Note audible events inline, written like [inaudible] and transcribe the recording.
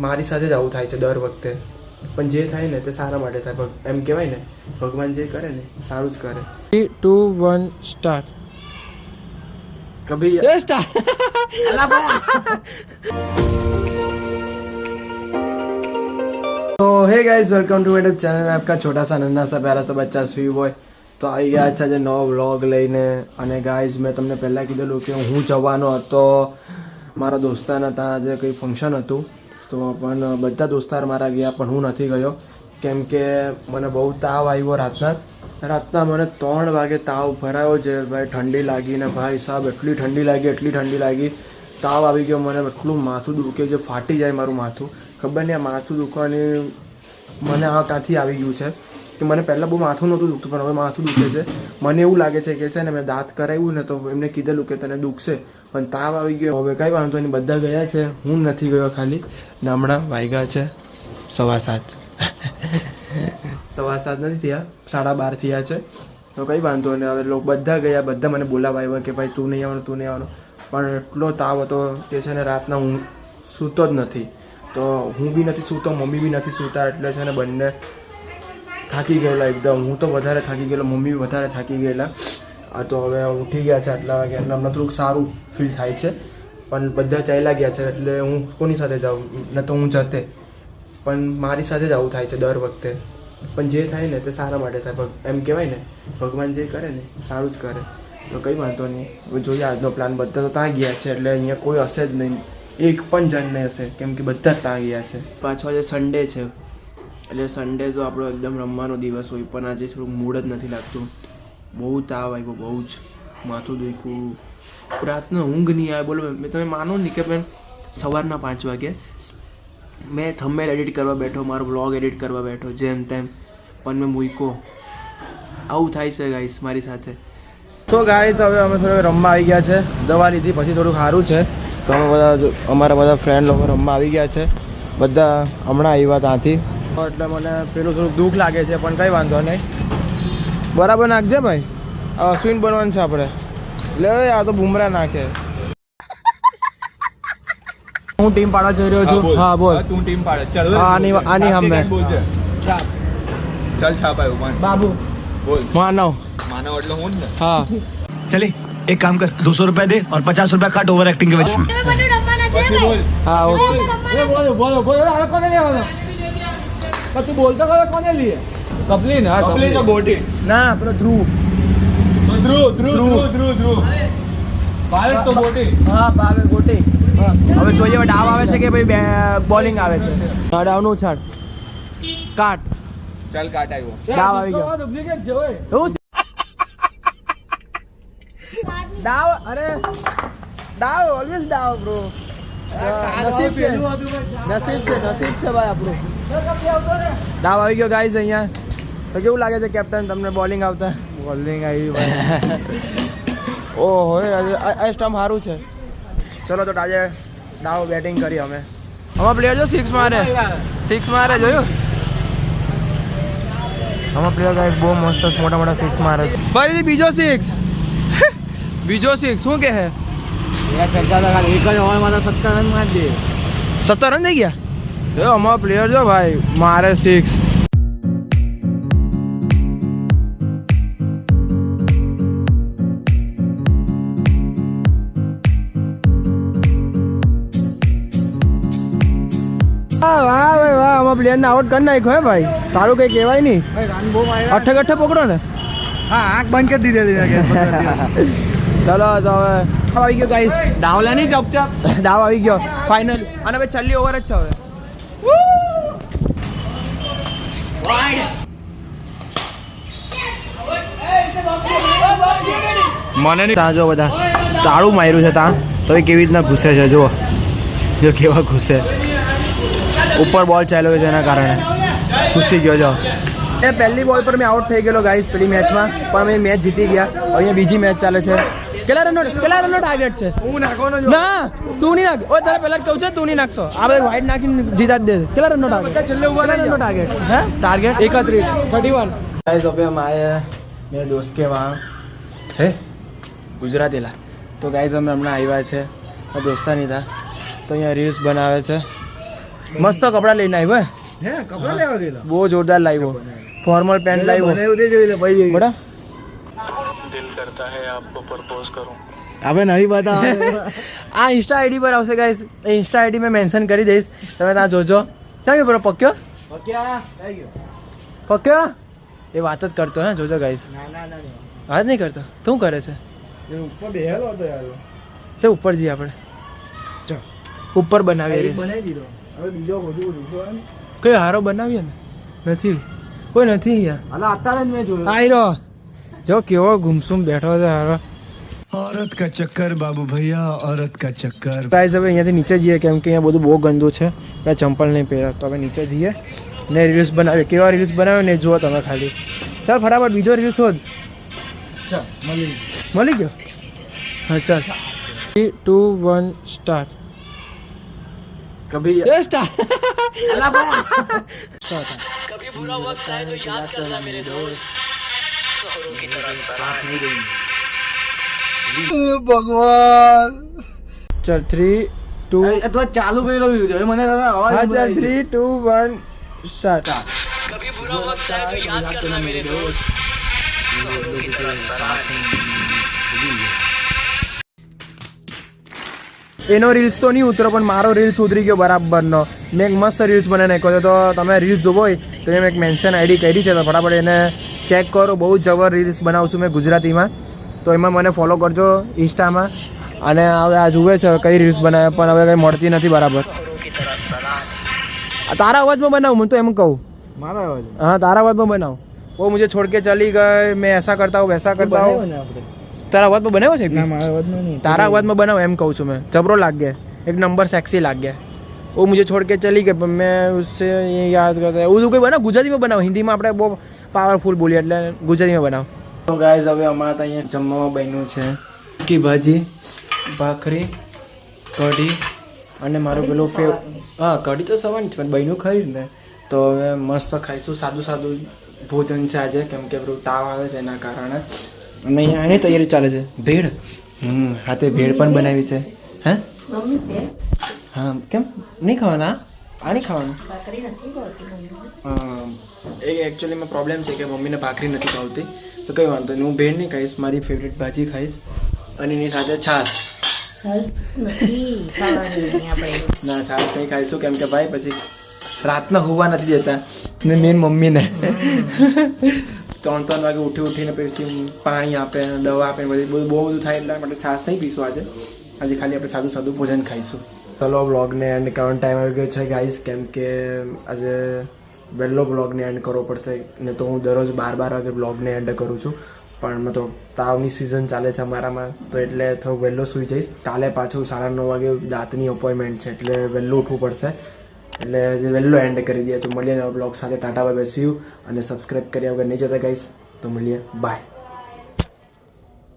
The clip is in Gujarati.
મારી સાથે જ આવું થાય છે દર વખતે પણ જે થાય ને તે સારા માટે થાય ભગ- એમ કહેવાય ને ભગવાન જે કરે ને સારું જ કરે થ્રી ટુ વન સ્ટાર્ટ કભી એ સ્ટાર્ટ तो hey guys welcome to YouTube channel में आपका छोटा सा नन्हा सा प्यारा सा बच्चा સ્વી બોય તો આવી ગયા છે આજે નવો વ્લોગ લઈને અને ગાઈઝ મેં તમને પહેલાં કીધેલું કે હું જવાનો હતો મારા દોસ્તારના ત્યાં આજે કંઈ ફંક્શન હતું તો પણ બધા દોસ્તાર મારા ગયા, પણ હું નથી ગયો. કેમ કે મને બહુ તાવ આવ્યો રાતના. રાતના મને ત્રણ વાગે તાવ ભરાયો છે ભાઈ ઠંડી લાગી ને ભાઈ સાહેબ એટલી ઠંડી લાગી, એટલી ઠંડી લાગી. તાવ આવી ગયો, મને એટલું માથું દુખે છે, ફાટી જાય મારું માથું. ખબર નહીં આ માથું દુખવાની મને આ ક્યાંથી આવી ગયું છે? કે મને પહેલાં બહુ માથું નહોતું દુખતું, પણ હવે માથું દુખે છે. મને એવું લાગે છે કે છે ને મેં દાંત કરાવ્યું ને તો એમને કીધેલું કે તને દુખશે. પણ તાવ આવી ગયો. હવે કાંઈ વાંધો નહીં, બધા ગયા છે. હું નથી ગયો ખાલી. ને હમણાં વાગ્યા છે. સવા સાત. સવા સાત નથી થયા, સાડા બાર થયા છે. તો કંઈ વાંધો નહીં. હવે લોકો બધા ગયા, બધા મને બોલાવા આવ્યા કે ભાઈ તું નહીં આવવાનું, તું નહીં આવવાનું. પણ એટલો તાવ હતો કે છે ને રાતના હું સૂતો જ નથી. તો હું બી નથી સૂતો, મમ્મી બી નથી સૂતા, એટલે છે ને બંને થાકી ગયેલા એકદમ. હું તો વધારે થાકી ગયેલો, મમ્મી વધારે થાકી ગયેલા. આ તો હવે ઉઠી ગયા છે આટલા વાગે. એટલે હમણાં થોડુંક સારું ફીલ થાય છે. પણ બધા ચાલ્યા ગયા છે, એટલે હું કોની સાથે જાઉં? ન તો હું જતે. પણ મારી સાથે જ આવું થાય છે દર વખતે. પણ જે થાય ને તે સારા માટે થાય. એમ કહેવાય ને, ભગવાન જે કરે ને સારું જ કરે. તો કંઈ વાંધો નહીં. જોઈએ આજનો પ્લાન બધા તો ત્યાં ગયા છે, એટલે અહીંયા કોઈ હશે જ નહીં. એક પણ જણ નહીં હશે. કેમ કે બધા ત્યાં ગયા છે. પાછો આજે સન્ડે છે. એટલે સન્ડે તો આપણો એકદમ રમવાનો દિવસ હોય, પણ આજે થોડું મૂડ જ નથી લાગતું. બહુ તાવ આવ્યો, બહુ જ. માથું દુખ્યું રાતના ઊંઘ નહીં આવે, બોલો મેં, તમે માનો નહીં કે મેં સવારના પાંચ વાગે મેં થંબેલ એડિટ કરવા બેઠો, મારો બ્લોગ એડિટ કરવા બેઠો, જેમ તેમ, પણ મેં મૂક્યો. આવું થાય છે ગાઈસ મારી સાથે. તો ગાઈસ હવે અમે થોડું રમવા આવી ગયા છે. દવા લીધી પછી થોડુંક સારું છે. તો અમે બધા અમારા બધા ફ્રેન્ડ લોકો રમવા આવી ગયા છે. બધા હમણાં આવ્યા ત્યાંથી. એટલે મને પેલું થોડુંક દુઃખ લાગે છે પણ કંઈ વાંધો નહીં. બરાબર નાખજે ભાઈ. અશ્વિન બનવાનું છે આપણે. લે આ તો બુમરા નાખે. હું ટીમ પાડવા જઈ રહ્યો છું. હા બોલ. તું ટીમ પાડે. ચાલ આની આની હમે ચાલ છાપ આવ્યો બાબુ. બોલ. માનવ. માનવ એટલે હું ને. હા. ચલે એક કામ કર. 200 રૂપિયા દે ઓર 50 રૂપિયા કાટ ઓવર એક્ટિંગ કે વચ્ચે. હા ઓકે. બોલો બોલો બોલો. આ કોને લેવાનો? પણ તું બોલતો ખરો કોને લીએ? કપલીન હા કપલી તો ગોટી ના આપણો ધ્રુવ. ધ્રુવ ધ્રુવ ધ્રુવ. ધ્રુવ ધ્રુવ ભારત તો ગોટી હા બાવે ગોટી હવે જોઈએ હવે ડાવ આવે છે કે ભાઈ બોલિંગ આવે છે. ડાવનું છાડ કાટ. ચાલ કાટ આવ્યો. ડાવ આવી ગયો. ડુપ્લિકેટ જોય ડાવ અરે ડાવ ઓલવેઝ ડાવ બ્રો નસીબ છે. નસીબ છે નસીબ છે ભાઈ આપણું. ડાવ આવી ગયો ગાઈઝ અહીંયા. તો કેવું લાગે છે કેપ્ટન તમને બોલિંગ આવતા? બોલિંગ આવી ભાઈ. [laughs] ઓહો આ સ્ટમ્પ સારું છે. ચલો તો આજે ડાવ બેટિંગ કરી અમે. આમાં પ્લેયર જો સિક્સ મારે. સિક્સ મારે જોયું? આમાં પ્લેયર ગાઈઝ બહુ મસ્ત મોટા મોટા સિક્સ મારે ફરીથી બીજો સિક્સ [laughs] બીજો સિક્સ શું કે હે? સત્તર રન થઈ ગયા? એ અમારો પ્લેયર છે ભાઈ મારે સિક્સ વાહ વાહ વાહ અમારા પ્લેયરને આઉટ કરી નાખ્યો હે ભાઈ. તારું કંઈ કહેવાય નહીં. માર્યા અઠે પકડો ને. હા આંખ બંધ કરી દીધેલી ચલો તો હવે આવી ગયો ગાઈસ ડાવલા નહીં ડાવ આવી ગયો. ફાઇનલ અને હવે છેલ્લી ઓવર જ છે હવે. મને નહીં ત્યાં જો બધા. તાળું માર્યું છે ત્યાં તો એ કેવી રીતના ઘૂસે છે જો જો કેવા ઘૂસે. ઉપર બોલ ચાલ્યો છે એના કારણે. ઘૂસી ગયો જો. એ પહેલી બોલ પર મેં આઉટ થઈ ગયેલો ગાઈસ પેલી મેચમાં પણ અમે મેચ જીતી ગયા. અહીંયા બીજી મેચ ચાલે છે. કેટલા રનનો કેટલા રનનો ટાર્ગેટ છે હું નાખવાનો ના તું નહીં નાખ ઓય તારે પહેલા જ કહું છે તું નહીં નાખતો આ ભાઈ વાઈટ નાખીને જીતા જ દે કેટલા રનનો ટાર્ગેટ છેલ્લે ઉભા કેટલા રનનો ટાર્ગેટ હે ટાર્ગેટ એકત્રીસ થર્ટી વન गाइस अभी हम आए हैं मेरे दोस्त के वहाँ है ગુજરાતીલા તો ગાઈઝ અમે હમણાં આવ્યા છે મારા દોસ્તાની હતા તો અહીંયા રીલ્સ બનાવે છે મસ્ત કપડાં લઈને આવ્યો હે હે કપડા લેવા ગયેલા બહુ જોરદાર લાવ્યો ફોર્મલ પેન્ટ લાવ્યો બનાવ્યું તે જોઈ લે ભાઈ બડા दिल करता है आपको प्रपोज करूं હવે નહીં બતા આ ઇન્સ્ટા આઈડી પર આવશે ગાઈસ એ ઇન્સ્ટા આઈડી મેં મેન્શન કરી દઈશ તમે ત્યાં જોજો ક્યાં ગયો બરો પક્યો પક્યો એ વાત જ કરતો હે જોજો ગાઈસ ના ના ના વાત નહીં કરતો તું કરે છે એ ઉપર બેહેલો હતો યાર સે ઉપર જઈએ આપણે ચાલ ઉપર બનાવીએ એક reels. બનાવી દીધો હવે બીજો બધું રૂપો કઈ હારો બનાવીએ ને નથી કોઈ નથી યાર અલા અત્યારે જ મેં જોયો આઈ રહ્યો જો કેવો ગુમસુમ બેઠો છે હારો औरत का चक्कर बाबू भैया औरत का चक्कर ગાઈઝ હવે અહીંયાથી નીચે જઈએ કેમ કે અહીંયા બધું બહુ ગંદુ છે એટલે ચંપલ નહીં પહેર્યા તો હવે નીચે જઈએ ને રીલ્સ બનાવીએ કેવા રીલ્સ બનાવે ને એ જુઓ તમે ખાલી ચાલ ફટાફટ બીજો રીલ્સ શોધ ચાલ મળી મળી ગયો હા ચાલ થ્રી ટુ વન સ્ટાર્ટ કભી એ [laughs] ભગવાન ચાલ થ્રી ટુ અથવા ચાલુ કરી રહ્યું છે. મને અવાજ હા ચાલ થ્રી ટુ વન સ્ટાર્ટ એનો રીલ્સ તો નહીં ઉતરો પણ મારો રીલ્સ ઉતરી ગયો બરાબરનો. મેં એક મસ્ત રીલ્સ બનાવી નાખ્યો છે. તો તમે રીલ્સ જોવો હોય તો મેં એક મેન્શન આઈડી કરી છે. તો ફટાફટ એને ચેક કરો બહુ જબર રીલ્સ બનાવું છું મેં ગુજરાતીમાં. તો એમાં મને ફોલો કરજો ઇન્સ્ટામાં. અને હવે આ જુએ છે કઈ રીલ્સ બનાવે પણ હવે કંઈ મળતી નથી બરાબર. તારા અવાજમાં બનાવું હું તો એમ કહું. મારા અવાજ? હા તારા અવાજમાં બનાવ. વો મુજે છોડ કે ચલી ગઈ મેં એસા કરતા હું વેસા કરતા હું તારા અવાજમાં બનાવ્યો છે તારા અવાજમાં બનાવો એમ કહું છું મેં. જબરો લાગે. એક નંબર સેક્સી લાગે. ઓ મુજે છોડ કે ચલી ગઈ મેં યાદ કરતા એવું કંઈ બનાવ? ગુજરાતીમાં બનાવ. હિન્દીમાં આપણે બહુ પાવરફુલ બોલીએ એટલે ગુજરાતીમાં બનાવો. તો ગાઈઝ હવે અમારે ત્યાં અહીંયા જમવામાં બન્યું છે. કી ભાજી ભાખરી કઢી અને મારું પેલું ફેવ હા કઢી તો સવાન છે પણ બન્યું ખરી ને. તો હવે મસ્ત ખાઈશું સાદું સાદું ભોજન છે આજે કેમ કે પેલું તાવ આવે છે એના કારણે. અને અહીંયા એની તૈયારી ચાલે છે. ભેળ? હમ હાથે ભેળ પણ બનાવી છે. હે? હા કેમ? નહીં ખાવાના? આ નહીં ખાવાનું હા એ એકચ્યુઅલીમાં પ્રોબ્લેમ છે કે મમ્મીને ભાખરી નથી ભાવતી. તો કંઈ વાંધો નહીં. હું ભેળ નહીં ખાઈશ મારી ફેવરેટ ભાજી ખાઈશ. અને એની સાથે છાશ. આપણે ના છાશ નહીં ખાઈશું કેમ કે ભાઈ પછી રાતના હોવા નથી જતા ને મેન મમ્મીને. ત્રણ ત્રણ વાગે ઉઠી ઉઠીને પછી પાણી આપે દવા આપે બધી બધું બહુ બધું થાય એટલા માટે છાશ નહીં પીશું આજે. આજે ખાલી આપણે સાદું સાદું ભોજન ખાઈશું. ચલો બ્લોગને એન્ડ કરવાનો ટાઈમ આવી ગયો છે ગાઈઝ કેમ કે આજે વહેલો બ્લોગને એન્ડ કરવો પડશે, ને તો હું દરરોજ બાર બાર વાગે બ્લોગને એન્ડ કરું છું. પણ તો તાવની સિઝન ચાલે છે અમારામાં, તો એટલે થોડું વહેલો સૂઈ જઈશ. કાલે પાછું સાડા નવ વાગે દાંતની અપોઇન્ટમેન્ટ છે, એટલે વહેલું ઉઠવું પડશે. એટલે જે વહેલો એન્ડ કરી દઈએ. તો મળીએ બ્લોગ સાથે. ટાટા બાય બેસ્યું અને સબસ્ક્રાઈબ કર્યા વગર નહીં જતા ગાઈશ તો મળીએ. બાય